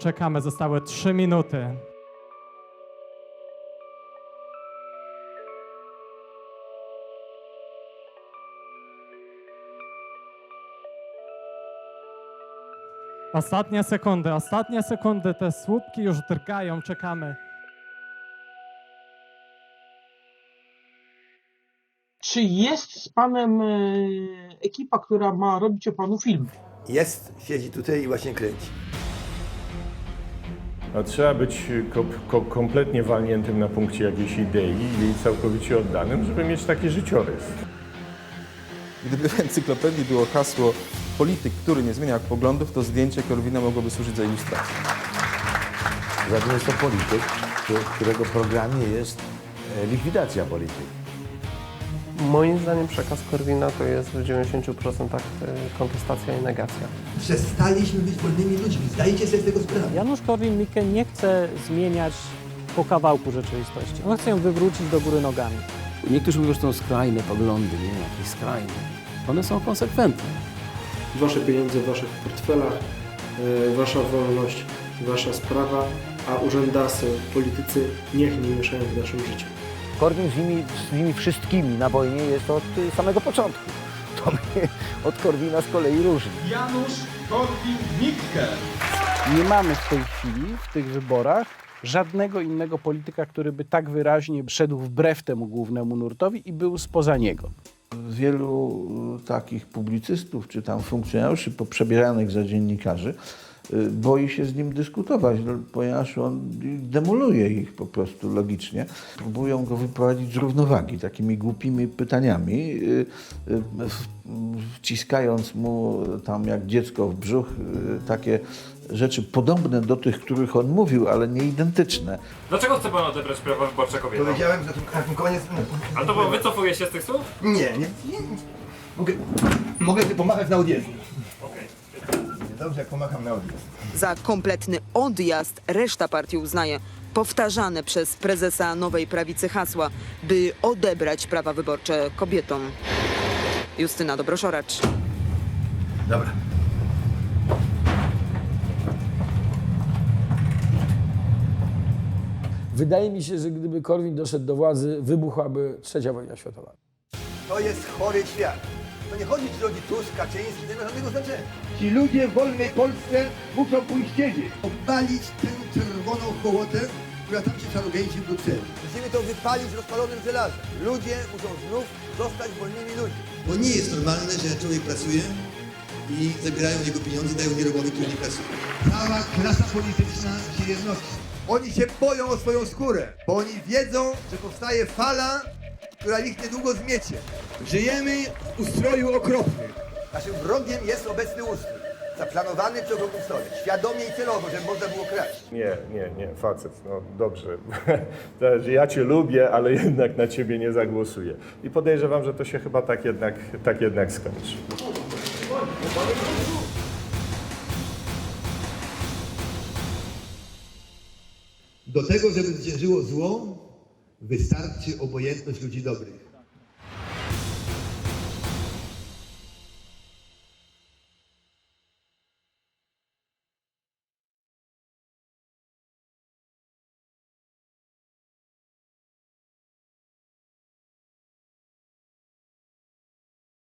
Czekamy, zostały 3 minuty. Ostatnie sekundy, ostatnie sekundy, te słupki już drgają, czekamy. Czy jest z panem e, ekipa, która ma robić o panu film? Jest, siedzi tutaj i właśnie kręci. No, trzeba być ko kompletnie walniętym na punkcie jakiejś idei i całkowicie oddanym, żeby mieć taki życiorys. Gdyby w encyklopedii było hasło polityk, który nie zmienia poglądów, to zdjęcie Korwina mogłoby służyć za ilustrację. Zatem jest to polityk, którego programie jest e, likwidacja polityki. Moim zdaniem przekaz Korwina to jest w 90% y, kontestacja i negacja. Przestaliśmy być wolnymi ludźmi. Zdajcie sobie z tego sprawę. Janusz Korwin-Mikke nie chce zmieniać po kawałku rzeczywistości. On chce ją wywrócić do góry nogami. Niektórzy mówią, że to są skrajne poglądy, nie jakieś skrajne. One są konsekwentne. Wasze pieniądze w waszych portfelach, e, wasza wolność, wasza sprawa, a urzędasy, politycy niech nie mieszają w naszym życiu. Korwin z nimi, z nimi wszystkimi na wojnie jest od y, samego początku. To mnie od Korwina z kolei różni. Nie mamy w tej chwili, w tych wyborach, żadnego innego polityka, który by tak wyraźnie szedł wbrew temu głównemu nurtowi i był spoza niego. Wielu y, takich publicystów czy tam funkcjonariuszy poprzebieranych za dziennikarzy boi się z nim dyskutować, no, ponieważ on demoluje ich po prostu logicznie. Próbują go wyprowadzić z równowagi takimi głupimi pytaniami, y, y, wciskając mu tam jak dziecko w brzuch y, takie rzeczy podobne do tych, których on mówił, ale nie identyczne. Dlaczego chce pan odebrać prawa wyborcze kobietom? Powiedziałem, że na tym koniec... Ale to pan wycofuje się z tych słów? Nie, nie, nie. Mogę, mogę pomachać na odjazd. Dobrze, jak pomacham na odjazd. Za kompletny odjazd reszta partii uznaje powtarzane przez prezesa Nowej Prawicy hasła, by odebrać prawa wyborcze kobietom. Justyna Dobroszoracz. Dobra. Wydaje mi się, że gdyby Korwin doszedł do władzy, wybuchłaby trzecia wojna światowa. To jest chory świat. To nie chodzi, czy rodzi Tusk, Kaczyński, nie ma żadnego znaczenia. Ci ludzie w wolnej Polsce muszą pójść siedzieć. Obalić tę czerwoną hołotę, która tam się czarogęzi w Brukseli. Musimy to wypalić rozpalonym żelazem. Ludzie muszą znów zostać wolnymi ludźmi. Bo nie jest normalne, że człowiek pracuje i zabierają jego pieniądze, dają nierobowi, który nie pracuje. Cała klasa polityczna się jednoczy. Oni się boją o swoją skórę, bo oni wiedzą, że powstaje fala, która ich niedługo zmiecie. Żyjemy w ustroju okropnym. Naszym wrogiem jest obecny ustrój, zaplanowany okrągłym stole, świadomie i celowo, żeby można było kraść. Nie, nie, nie, facet, no dobrze. Że ja cię lubię, ale jednak na ciebie nie zagłosuję. I podejrzewam, że to się chyba tak jednak, tak jednak skończy. Do tego, żeby zwyciężyło zło, wystarczy obojętność ludzi dobrych.